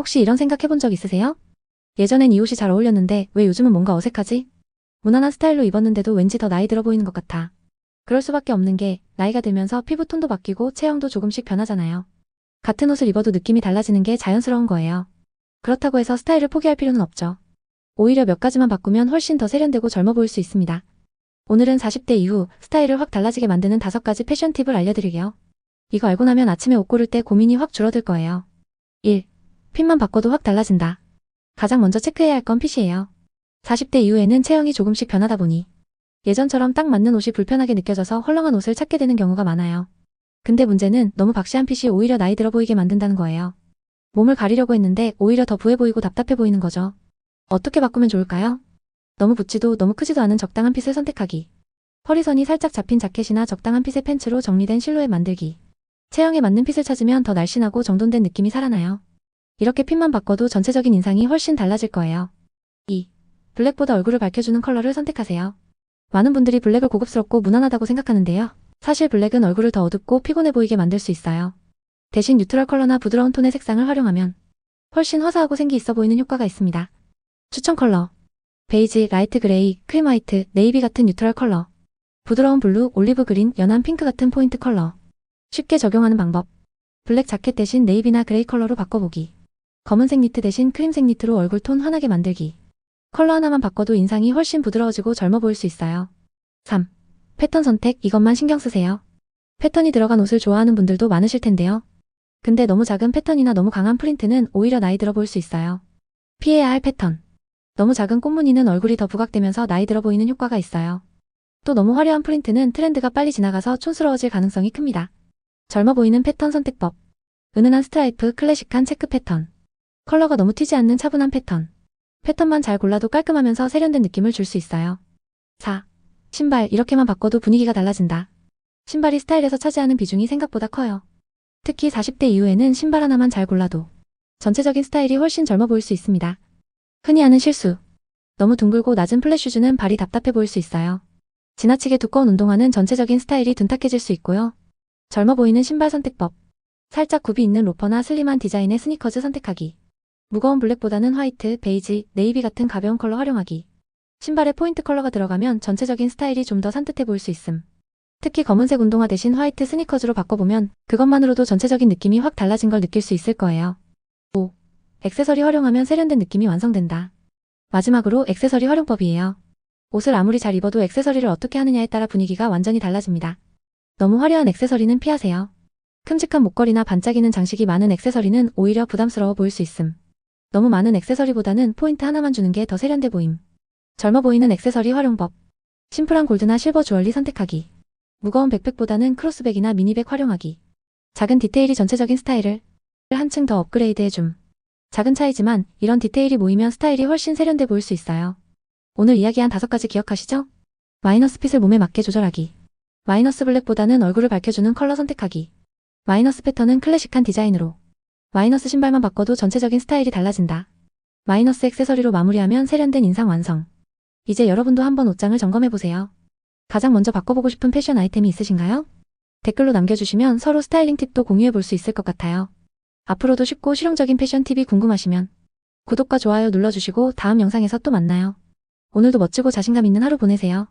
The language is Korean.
혹시 이런 생각 해본 적 있으세요? 예전엔 이 옷이 잘 어울렸는데 왜 요즘은 뭔가 어색하지? 무난한 스타일로 입었는데도 왠지 더 나이 들어 보이는 것 같아. 그럴 수밖에 없는 게 나이가 들면서 피부 톤도 바뀌고 체형도 조금씩 변하잖아요. 같은 옷을 입어도 느낌이 달라지는 게 자연스러운 거예요. 그렇다고 해서 스타일을 포기할 필요는 없죠. 오히려 몇 가지만 바꾸면 훨씬 더 세련되고 젊어 보일 수 있습니다. 오늘은 40대 이후 스타일을 확 달라지게 만드는 다섯 가지 패션 팁을 알려드릴게요. 이거 알고 나면 아침에 옷 고를 때 고민이 확 줄어들 거예요. 1. 핏만 바꿔도 확 달라진다. 가장 먼저 체크해야 할 건 핏이에요. 40대 이후에는 체형이 조금씩 변하다 보니 예전처럼 딱 맞는 옷이 불편하게 느껴져서 헐렁한 옷을 찾게 되는 경우가 많아요. 근데 문제는 너무 박시한 핏이 오히려 나이 들어 보이게 만든다는 거예요. 몸을 가리려고 했는데 오히려 더 부해 보이고 답답해 보이는 거죠. 어떻게 바꾸면 좋을까요? 너무 붙지도 너무 크지도 않은 적당한 핏을 선택하기. 허리선이 살짝 잡힌 자켓이나 적당한 핏의 팬츠로 정리된 실루엣 만들기. 체형에 맞는 핏을 찾으면 더 날씬하고 정돈된 느낌이 살아나요. 이렇게 핏만 바꿔도 전체적인 인상이 훨씬 달라질 거예요. 2. 블랙보다 얼굴을 밝혀주는 컬러를 선택하세요. 많은 분들이 블랙을 고급스럽고 무난하다고 생각하는데요. 사실 블랙은 얼굴을 더 어둡고 피곤해 보이게 만들 수 있어요. 대신 뉴트럴 컬러나 부드러운 톤의 색상을 활용하면 훨씬 화사하고 생기 있어 보이는 효과가 있습니다. 추천 컬러 베이지, 라이트 그레이, 크림 화이트, 네이비 같은 뉴트럴 컬러 부드러운 블루, 올리브 그린, 연한 핑크 같은 포인트 컬러 쉽게 적용하는 방법 블랙 자켓 대신 네이비나 그레이 컬러로 바꿔보기 검은색 니트 대신 크림색 니트로 얼굴 톤 환하게 만들기 컬러 하나만 바꿔도 인상이 훨씬 부드러워지고 젊어 보일 수 있어요. 3. 패턴 선택 이것만 신경 쓰세요. 패턴이 들어간 옷을 좋아하는 분들도 많으실 텐데요. 근데 너무 작은 패턴이나 너무 강한 프린트는 오히려 나이 들어 보일 수 있어요. 피해야 할 패턴. 너무 작은 꽃무늬는 얼굴이 더 부각되면서 나이 들어 보이는 효과가 있어요. 또 너무 화려한 프린트는 트렌드가 빨리 지나가서 촌스러워질 가능성이 큽니다. 젊어 보이는 패턴 선택법. 은은한 스트라이프, 클래식한 체크 패턴. 컬러가 너무 튀지 않는 차분한 패턴. 패턴만 잘 골라도 깔끔하면서 세련된 느낌을 줄 수 있어요. 4. 신발 이렇게만 바꿔도 분위기가 달라진다. 신발이 스타일에서 차지하는 비중이 생각보다 커요. 특히 40대 이후에는 신발 하나만 잘 골라도 전체적인 스타일이 훨씬 젊어 보일 수 있습니다. 흔히 하는 실수. 너무 둥글고 낮은 플랫 슈즈는 발이 답답해 보일 수 있어요. 지나치게 두꺼운 운동화는 전체적인 스타일이 둔탁해질 수 있고요. 젊어 보이는 신발 선택법. 살짝 굽이 있는 로퍼나 슬림한 디자인의 스니커즈 선택하기. 무거운 블랙보다는 화이트, 베이지, 네이비 같은 가벼운 컬러 활용하기. 신발에 포인트 컬러가 들어가면 전체적인 스타일이 좀 더 산뜻해 보일 수 있음. 특히 검은색 운동화 대신 화이트 스니커즈로 바꿔보면 그것만으로도 전체적인 느낌이 확 달라진 걸 느낄 수 있을 거예요. 5. 액세서리 활용하면 세련된 느낌이 완성된다. 마지막으로 액세서리 활용법이에요. 옷을 아무리 잘 입어도 액세서리를 어떻게 하느냐에 따라 분위기가 완전히 달라집니다. 너무 화려한 액세서리는 피하세요. 큼직한 목걸이나 반짝이는 장식이 많은 액세서리는 오히려 부담스러워 보일 수 있음. 너무 많은 액세서리보다는 포인트 하나만 주는 게 더 세련돼 보임. 젊어 보이는 액세서리 활용법. 심플한 골드나 실버 주얼리 선택하기. 무거운 백팩보다는 크로스백이나 미니백 활용하기. 작은 디테일이 전체적인 스타일을 한층 더 업그레이드 해줌. 작은 차이지만 이런 디테일이 모이면 스타일이 훨씬 세련돼 보일 수 있어요. 오늘 이야기한 다섯 가지 기억하시죠? 마이너스 핏을 몸에 맞게 조절하기. 마이너스 블랙보다는 얼굴을 밝혀주는 컬러 선택하기. 마이너스 패턴은 클래식한 디자인으로. 마이너스 신발만 바꿔도 전체적인 스타일이 달라진다. 마이너스 액세서리로 마무리하면 세련된 인상 완성. 이제 여러분도 한번 옷장을 점검해보세요. 가장 먼저 바꿔보고 싶은 패션 아이템이 있으신가요? 댓글로 남겨주시면 서로 스타일링 팁도 공유해볼 수 있을 것 같아요. 앞으로도 쉽고 실용적인 패션 팁이 궁금하시면 구독과 좋아요 눌러주시고 다음 영상에서 또 만나요. 오늘도 멋지고 자신감 있는 하루 보내세요.